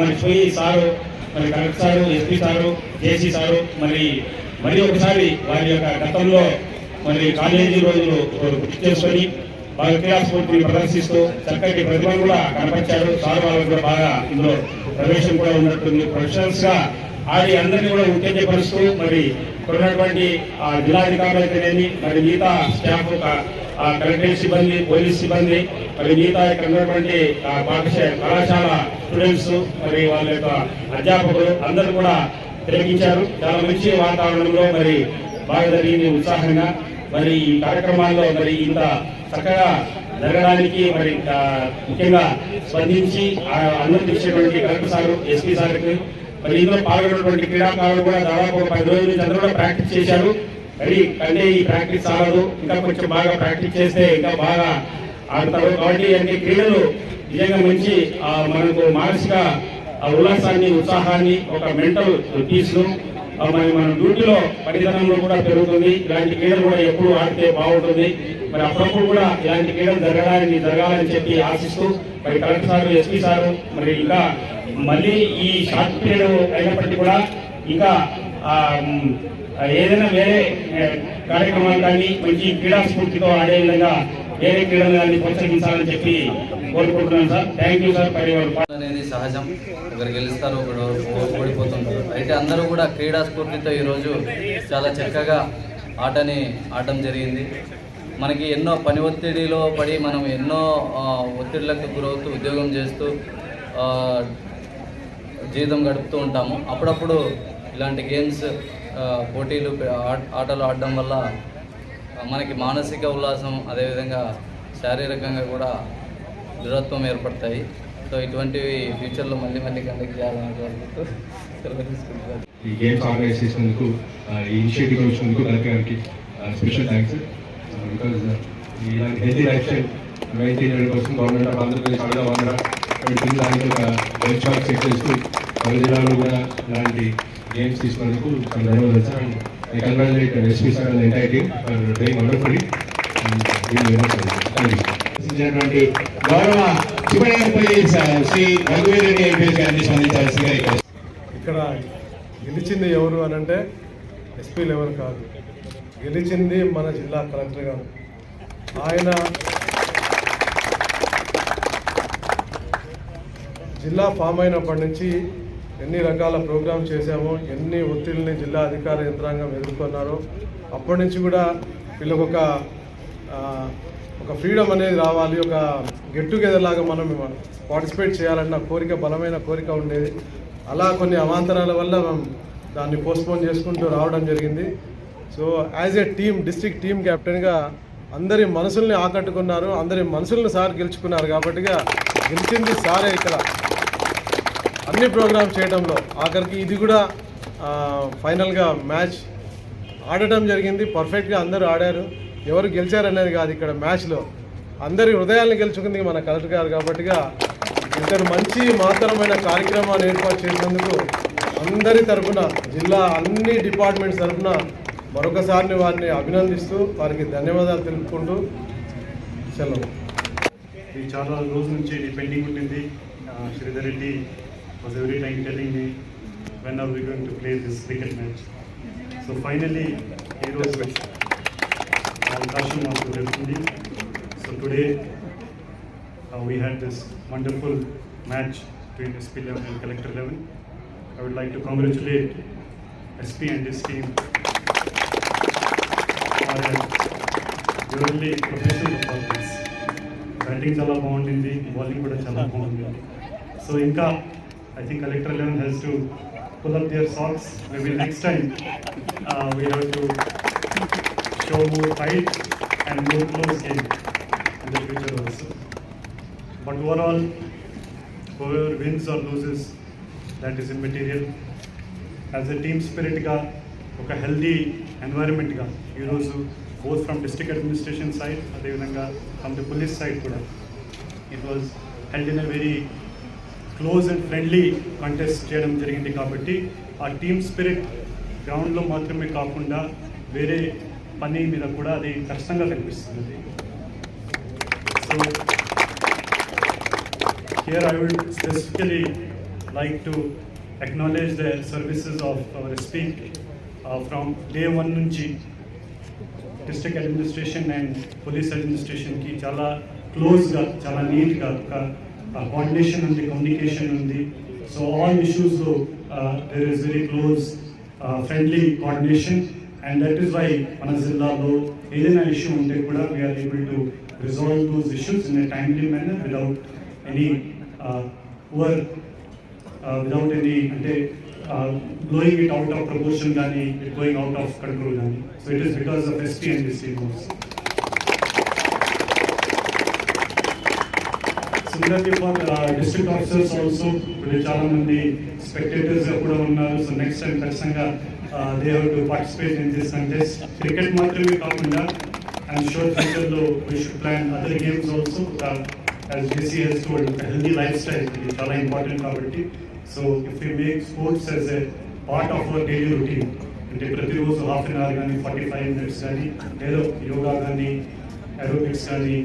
మర్చిపోయి సారు మరి collector sir SP sir JC sir మరి మరి ఒకసారి వారి యొక్క గతంలో మరి కాలేజీ రోజులు గుర్తు చేసుకొని బాగా క్రీడా స్ఫూర్తిని ప్రదర్శిస్తూ చక్కటి ప్రతిభను కూడా కనపరిచారు. సార్ వాళ్ళకు కూడా బాగా ఇందులో ప్రవేశం కూడా ఉన్నట్టుంది. ప్రొఫెషనల్స్గా ఆడి అందరినీ కూడా ఉత్తేజపరుస్తూ మరి ఇక్కడ ఉన్నటువంటి ఆ జిల్లాధికారులైతేనేమి మరి మిగతా స్టాఫ్ ఆ కలెక్టరేట్ సిబ్బంది పోలీస్ సిబ్బంది మరి మిగతా ఇక్కడ ఉన్నటువంటి ఆ పాఠశాల కళాశాల స్టూడెంట్స్ మరి వాళ్ళ యొక్క అధ్యాపకులు అందరూ కూడా తిలకించారు. చాలా మంచి వాతావరణంలో మరి బాగా జరిగింది ఉత్సాహంగా. మరి ఈ కార్యక్రమాల్లో మరి ఇంత చక్కగా జరగడానికి మరి ముఖ్యంగా స్పందించి ఆ అనుమతించినటువంటి కలెక్టర్ సార్ ఎస్పీ సార్కి. మరి ఇందులో పాల్గొన్నటువంటి క్రీడాకారులు కూడా దాదాపు ఒక పది రోజుల నుంచి అందరూ కూడా ప్రాక్టీస్ చేశారు. మరి కంటే ఈ ప్రాక్టీస్ చాలదు. ఇంకా కొంచెం బాగా ప్రాక్టీస్ చేస్తే ఇంకా బాగా ఆడతారు కాబట్టి అంటే క్రీడలు నిజంగా మంచి మనకు మానసిక ఆ ఉల్లాసాన్ని ఉత్సాహాన్ని ఒక మెంటల్ పీస్ను మరి మన డ్యూటీలో పనితనంలో కూడా పెరుగుతుంది. ఇలాంటి క్రీడలు కూడా ఎప్పుడు ఆడితే బాగుంటుంది. మరి అప్పుడప్పుడు కూడా ఇలాంటి క్రీడలు జరగడానికి జరగాలని చెప్పి ఆశిస్తూ మరి కలెక్టర్ సార్ ఎస్పీ సార్ మరి ఇంకా మళ్ళీ ఈ షార్ట్ పీరియడ్ అయినప్పటికీ కూడా ఇంకా ఏదైనా వేరే కార్యక్రమాలు కానీ మంచి క్రీడా స్ఫూర్తితో ఆడే విధంగా వేరే క్రీడలు ప్రోత్సహించాలని చెప్పి కోరుకుంటున్నాను సార్. థ్యాంక్ యూ సార్ అనేది సహజం. ఒకరు గెలుస్తారు ఒకరు ఓడిపోతుంటారు. అయితే అందరూ కూడా క్రీడా స్ఫూర్తితో ఈరోజు చాలా చక్కగా ఆటని ఆడటం జరిగింది. మనకి ఎన్నో పని ఒత్తిడిలో పడి మనం ఎన్నో ఒత్తిడిలకు గురవుతూ ఉద్యోగం చేస్తూ జీవితం గడుపుతూ ఉంటాము. అప్పుడప్పుడు ఇలాంటి గేమ్స్ పోటీలు ఆటలు ఆడడం వల్ల మనకి మానసిక ఉల్లాసం అదేవిధంగా శారీరకంగా కూడా దృఢత్వం ఏర్పడతాయి. సో ఇటువంటివి ఫ్యూచర్లో మళ్ళీ మళ్ళీ కండక్ట్ చేయాలని కోరుకుంటూ సెలవు ఈ గేమ్స్ ఆర్గనైజ్ చేసినందుకు ఈ ఇనిషియేటివ్ వచ్చినందుకు కలెక్టర్ గారికి స్పెషల్ థ్యాంక్స్ బికాజ్ ఇలాంటి హెల్తీ లైఫ్ స్టైల్ మెయింటైన్ చేయడం కోసం గవర్నమెంట్ ఆఫ్ ఆంధ్రప్రదేశ్ ఆంధ్ర దానికి ఒక బెంచ్ మార్క్ సెట్ చేస్తూ జిల్లాలో కూడా ఇలాంటి గేమ్స్ తీసుకున్నందుకు చాలా ధన్యవాదాలు sir and I congratulate SP sir and entire team for doing wonderfully ఇచ్చినటువంటి గౌరవ చివరి శ్రీ రఘువీరెడ్డి ఐపీఎస్ గారిని స్పందించాల్సిందిగా ఇక్కడ ఇక్కడ గెలిచింది ఎవరు అని అంటే ఎస్పీలు ఎవరు కాదు. గెలిచింది మన జిల్లా కలెక్టర్ గారు. ఆయన జిల్లా ఫామ్ అయినప్పటి నుంచి ఎన్ని రకాల ప్రోగ్రామ్ చేశామో ఎన్ని ఒత్తిడిని జిల్లా అధికార యంత్రాంగం ఎదుర్కొన్నారో అప్పటి నుంచి కూడా వీళ్ళకు ఒక ఒక ఫ్రీడమ్ అనేది రావాలి ఒక గెట్ టుగెదర్ లాగా మనం పార్టిసిపేట్ చేయాలన్న కోరిక బలమైన కోరిక ఉండేది. అలా కొన్ని అవాంతరాల వల్ల మనం దాన్ని పోస్ట్పోన్ చేసుకుంటూ రావడం జరిగింది. So as a team district team కెప్టెన్గా అందరి మనసుల్ని ఆకట్టుకున్నారు అందరి మనసులను సార్ గెలుచుకున్నారు కాబట్టిగా గెలిచింది సారే ఇక్కడ. అన్ని ప్రోగ్రామ్స్ చేయడంలో ఆఖరికి ఇది కూడా ఫైనల్గా మ్యాచ్ ఆడటం జరిగింది. పర్ఫెక్ట్గా అందరూ ఆడారు. ఎవరు గెలిచారనేది కాదు ఇక్కడ మ్యాచ్లో. అందరి హృదయాలను గెలుచుకుంది మన కలెక్టర్ గారు కాబట్టిగా ఇద్దరు మంచి మహత్తరమైన కార్యక్రమాన్ని ఏర్పాటు చేసినందుకు అందరి తరఫున జిల్లా అన్ని డిపార్ట్మెంట్స్ తరఫున మరొకసారి వారిని అభినందిస్తూ వారికి ధన్యవాదాలు తెలుపుకుంటూ సెలవు. ఇది చాలా రోజుల నుంచి పెండింగ్ ఉండింది Sridhar Reddy was every time telling me when are we going to play this cricket match so finally ఈరోజు అవకాశం మాకు దొరుకుతుంది so today we had this wonderful match between SP eleven and collector eleven I would like to congratulate SP and his team యూర్లీ professional performance batting చాలా బాగుండింది bowling కూడా చాలా బాగుంది. So ఇంకా I think collector eleven has to pull up their socks maybe next time we have to show more fight and more close game in the future also but overall whoever wins or loses that is immaterial as a team స్పిరిట్గా ఒక healthy ఎన్వైరన్మెంట్గా ఈరోజు both from district administration side అదేవిధంగా from the police side కూడా it was held in a very close and friendly contest చేయడం జరిగింది కాబట్టి ఆ team spirit గ్రౌండ్లో మాత్రమే కాకుండా వేరే పని మీద కూడా అది కష్టంగా కనిపిస్తుంది. So Here I would specifically like to acknowledge the services of our SP uh, from day one నుంచి డిస్ట్రిక్ట్ అడ్మినిస్ట్రేషన్ అండ్ పోలీస్ అడ్మినిస్ట్రేషన్కి చాలా క్లోజ్గా చాలా నీట్గా కోఆర్డినేషన్ ఉంది కమ్యూనికేషన్ ఉంది. So all ఇష్యూస్లో there is very close friendly coordination and that is why మన జిల్లాలో ఏదైనా ఇష్యూ ఉంటే కూడా we are able to resolve those issues in a timely manner without any poor without any అంటే blowing it out of proportion కానీ it going out of control కానీ so it is because of ST and ST notes district officers also ఇప్పుడు చాలా మంది spectators కూడా ఉన్నారు. So next time ఖచ్చితంగా they have to participate in this contest cricket మాత్రమే కాకుండా ఐఎమ్ షూర్ ఫ్యూచర్లో we should plan other games also as JC he's told healthy lifestyle ఇది చాలా ఇంపార్టెంట్ కాబట్టి. So if you make sports as a part of our daily routine అంటే ప్రతిరోజు half an hour కానీ forty five minutes కానీ ఏదో యోగా కానీ aerobics కానీ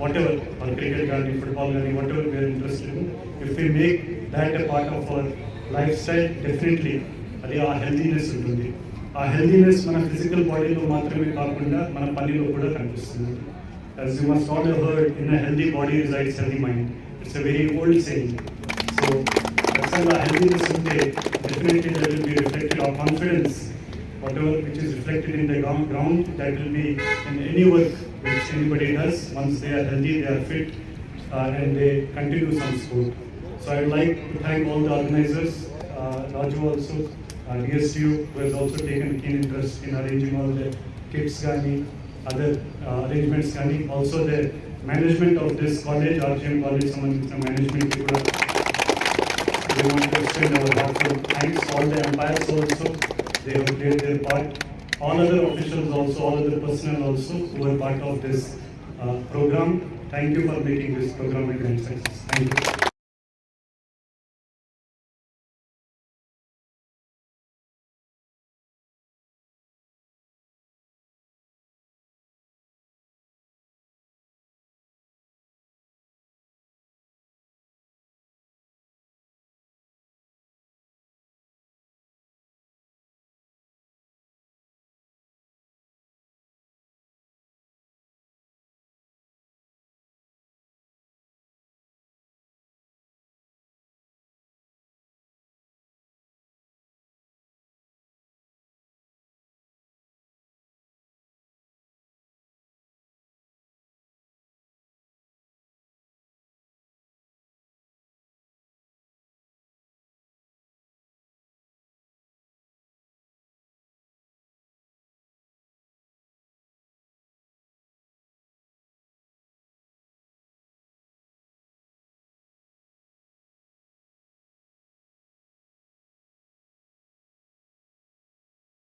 వాట్ ఎవర్ క్రికెట్ కానీ ఫుట్బాల్ కానీ whatever we're interested if you make that a part of our lifestyle definitely అది ఆ హెల్దీనెస్ ఉంటుంది ఆ హెల్దీనెస్ మన ఫిజికల్ బాడీలో మాత్రమే కాకుండా మన పనిలో కూడా కనిపిస్తుంది as you must all have heard, in a healthy body resides healthy mind. It's a very old saying. So, ఖచ్చితంగా healthiness ఉంటే definitely that will be reflected our confidence, whatever which is reflected in the ground, ground that will be in any work which anybody does. Once they are healthy, they are fit, uh, and they continue some sport. So I would like to thank all the organizers, uh, Raju also, uh, DSU, who has also taken keen interest in arranging all the kits, Gani, other uh, arrangements, Gani. Also the management of this college, RGM college, someone with the management people. We want to extend our heartfelt thanks, all the empires also, they have played their part. All other officials also, all other personnel also, who are part of this uh, program. Thank you for making this program a grand success. Thank you.